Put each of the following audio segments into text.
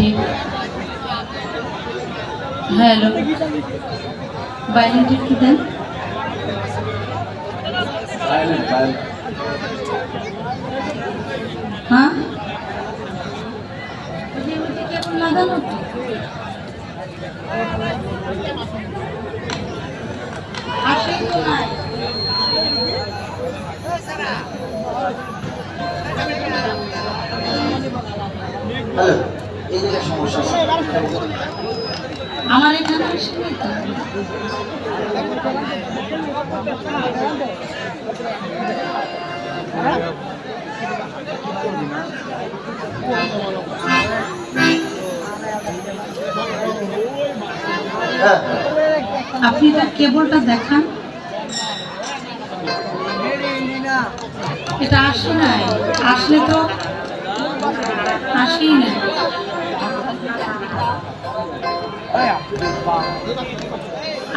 Hello ঠিক hello বাইরেটা একটু দেন হ্যাঁ কি লাগানো আসেই তো নাই। আমার এখানে আপনি তার কেবলটা দেখান। এটা আসে নাই। আসলে তো আসেই না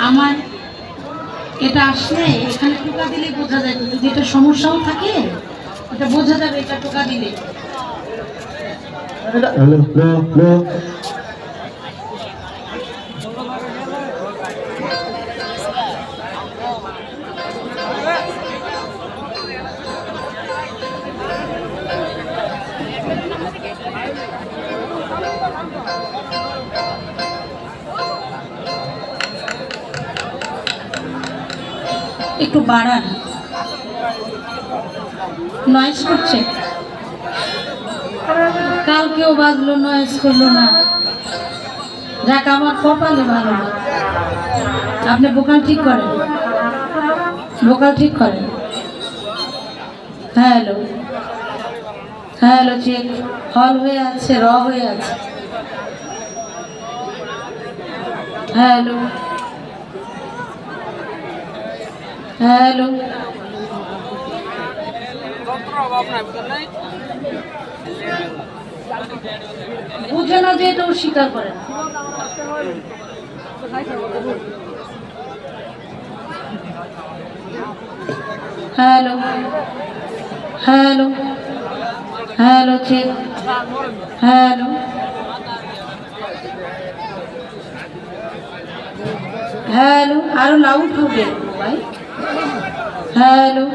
আমার এটা আসলে এখানে টোকা দিলে বোঝা যায়। যদি এটা সমস্যাও থাকে, এটা বোঝা যাবে এটা টোকা দিলে হ্যালো হ্যালো একটু বাড়ান। নয়েস করছে। কালকেও বাজলো নয়েস করল না। যাক, আমার কপালে ভালো। আপনি বোকাল ঠিক করেন। বোকাল ঠিক করেন। হ্যালো হ্যালো চেক হল হয়ে আছে র হয়ে আছে। Hello hello. বুঝে না যে এটাও স্বীকার করে। Hello. Hello. Hello check hello. Hello, আরও লাউড হবে, ভাই। হ্যালো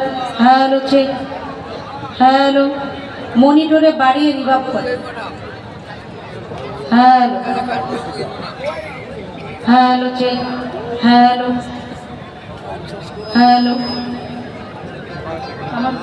হ্যালো চেক হ্যালো মনিটরে বাড়িয়ে রিভাব করে। Hello hello check hello hello. আমার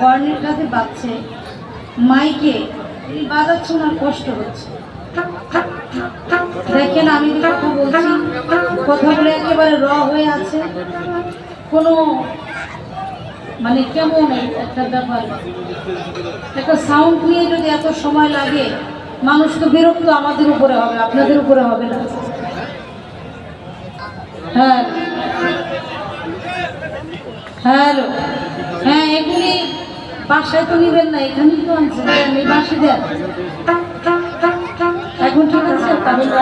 কর্নের কাছে বাজছে মাইকে। বাজাচ্ছে না, কষ্ট হচ্ছে। দেখেন, আমি কথা বলছি কথাগুলো একেবারে র হয়ে আছে। কোনো মানে কেমন একটা ব্যাপার? একটা সাউন্ড নিয়ে যদি এত সময় লাগে, মানুষ তো বিরক্ত আমাদের উপরে হবে, আপনাদের উপরে হবে না। হ্যাঁ হ্যালো। হ্যাঁ এগুলি বাসায় তো নিবেন না এখানেই তো আনছেন এই বাসি দেন। এখন ঠিক আছে তামিল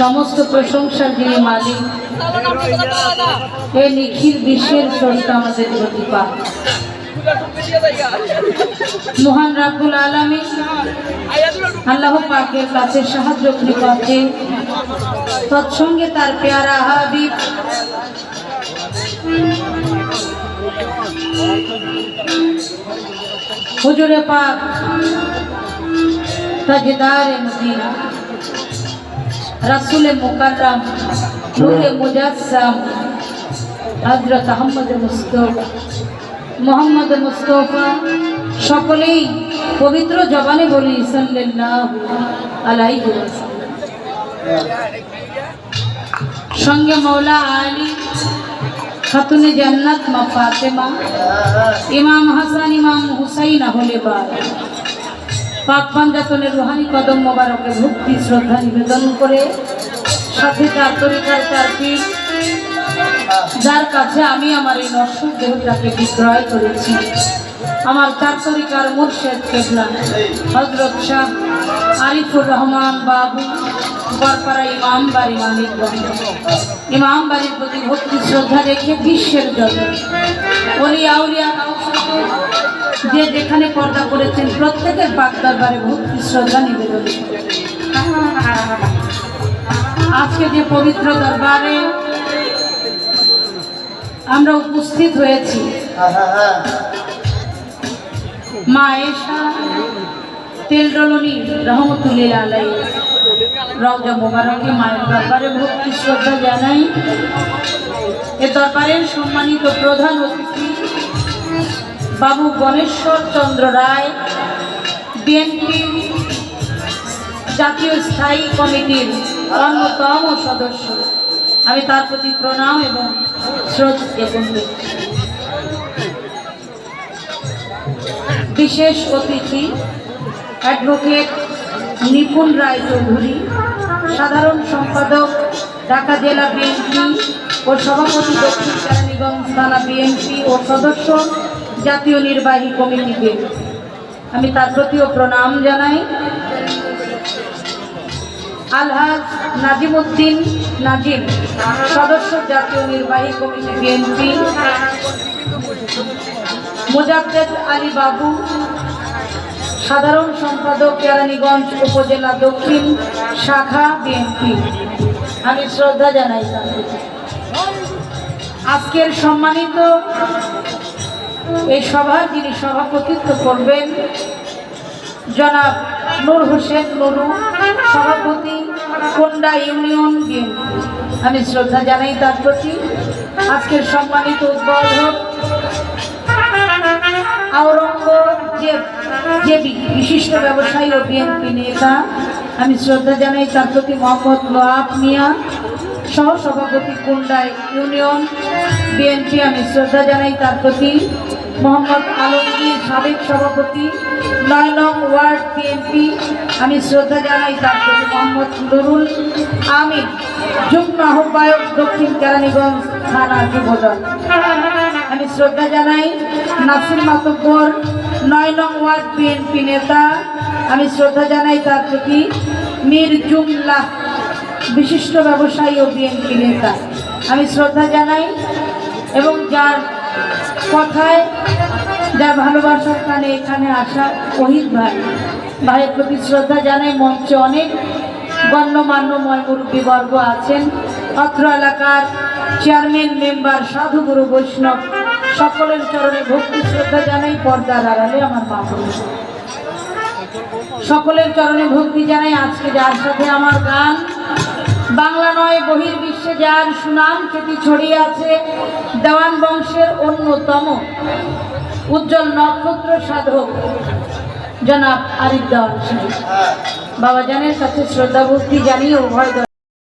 সমস্ত প্রশংসার যিনি মালিক এই নিখিল বিশ্বের স্রষ্টা আমাদের প্রতিপা। মহান রাব্বুল আলামিন, আল্লাহ পাকের কাছে সাহায্য কৃপাতে তৎসঙ্গে তার পেয়ারা হাবিব। হুজুরে পাক, তাজদারে মদিনা। রাসূলে মুকাররম নূরে মুজাসসাম, হযরত আহমদ মুস্তফা, মোহাম্মদ মুস্তফা, সকলেই পবিত্র জবানে বলি ওয়াসাল্লাম। সঙ্গে মৌলা আলী, খাতুনে জান্নাত মা ফাতেমা, ইমাম হাসান, ইমাম হুসাইন হলে বার পাক পাঞ্জাতনের রুহানি কদম মোবারকে ভক্তি, শ্রদ্ধা নিবেদন করে সাথে চার তরিকার পীর, যার কাছে আমি আমার এই নশ্বর দেহটাকে বিক্রয় করেছি। আমার চার তরিকার মুর্শেদ কেবলা হজরত শাহ আরিফুর রহমান বাবু, বরপাড়া ইমাম বাড়ি মানিকগঞ্জ ইমাম বাড়ির প্রতি ভক্তি, শ্রদ্ধা রেখে বিশ্বের জন্য অলি আউলিয়া যে যেখানে পর্দা করেছেন, প্রত্যেকের পাক দরবারে ভক্তি শ্রদ্ধা নিবেদন আজকে যে পবিত্র দরবারে আমরা উপস্থিত হয়েছি, মা এশা তেলডলনি রহমতুল্লিল আলাই, রওজা মোবারকে মায়ের দরবারে ভক্তি শ্রদ্ধা জানাই। এ দরবারের সম্মানিত প্রধান অতিথি বাবু গণেশ্বর চন্দ্র রায়, বিএনপি জাতীয় স্থায়ী কমিটির অন্যতম সদস্য। আমি তার প্রতি প্রণাম এবং শ্রদ্ধা জ্ঞাপন করছি। বিশেষ অতিথি, অ্যাডভোকেট নিপুণ রায় চৌধুরী সাধারণ সম্পাদক, ঢাকা জেলা বিএনপি ও সভাপতি দক্ষিণ কেরানীগঞ্জ থানা বিএনপি ও সদস্য জাতীয় নির্বাহী কমিটিকে আমি তার প্রতিও প্রণাম জানাই। আলহাজ নাজিমুদ্দিন নাজিম, সদস্য জাতীয় নির্বাহী কমিটি বিএনপি মোজাদ্দেদ আলী বাবু, সাধারণ সম্পাদক কেরানীগঞ্জ উপজেলা দক্ষিণ শাখা বিএনপি। আমি শ্রদ্ধা জানাই আজকের সম্মানিত এই সভার যিনি সভাপতিত্ব করবেন, জনাব নূর হোসেন নুরু সভাপতি কোন্ডা ইউনিয়ন আমি শ্রদ্ধা জানাই তার প্রতি। আজকের সম্মানিত উদ্বোধক আওরঙ্গজেব, জেবি, বিশিষ্ট ব্যবসায়ী ও বিএনপি নেতা। আমি শ্রদ্ধা জানাই তার প্রতি মোহাম্মদ লোয়াব মিয়া। সহ সভাপতি কুন্ডা ইউনিয়ন বিএনপি, আমি শ্রদ্ধা জানাই তার প্রতি। মোহাম্মদ আলমগীর সাবেক সভাপতি নয় নং ওয়ার্ড বিএনপি, আমি শ্রদ্ধা জানাই তার প্রতি। মোহাম্মদ নুরুল আমিন, যুগ্ম আহ্বায়ক দক্ষিণ কেরানীগঞ্জ থানা যুবদল আমি শ্রদ্ধা জানাই নাসির মাতব্বর নয় নং ওয়ার্ড বিএনপি নেতা। আমি শ্রদ্ধা জানাই তার প্রতি। মীর জুমলাহ বিশিষ্ট ব্যবসায়ী ও বিএনপি নেতা। আমি শ্রদ্ধা জানাই এবং যার কথায়, যার ভালোবাসার কানে এখানে আসা শহীদ ভাই। ভাইয়ের প্রতি শ্রদ্ধা জানাই, মঞ্চে অনেক গণ্যমান্য ময় মুরব্বীবর্গ আছেন। অত্র এলাকার চেয়ারম্যান, মেম্বার, সাধুগুরু বৈষ্ণব, সকলের চরণে ভক্তি, শ্রদ্ধা জানাই, পর্দার আড়ালে আমার মা সকলের চরণে ভক্তি জানাই, আজকে যার সাথে আমার গান বাংলা নয় বহির বিশ্বে যার সুনাম খ্যাতি ছড়িয়ে আছে দেওয়ান বংশের অন্যতম উজ্জ্বল নক্ষত্র সাধক জনাব আরিফ দেওয়ান বাবা জানের কাছে শ্রদ্ধা ভক্তি জানিয়ে উভয় দল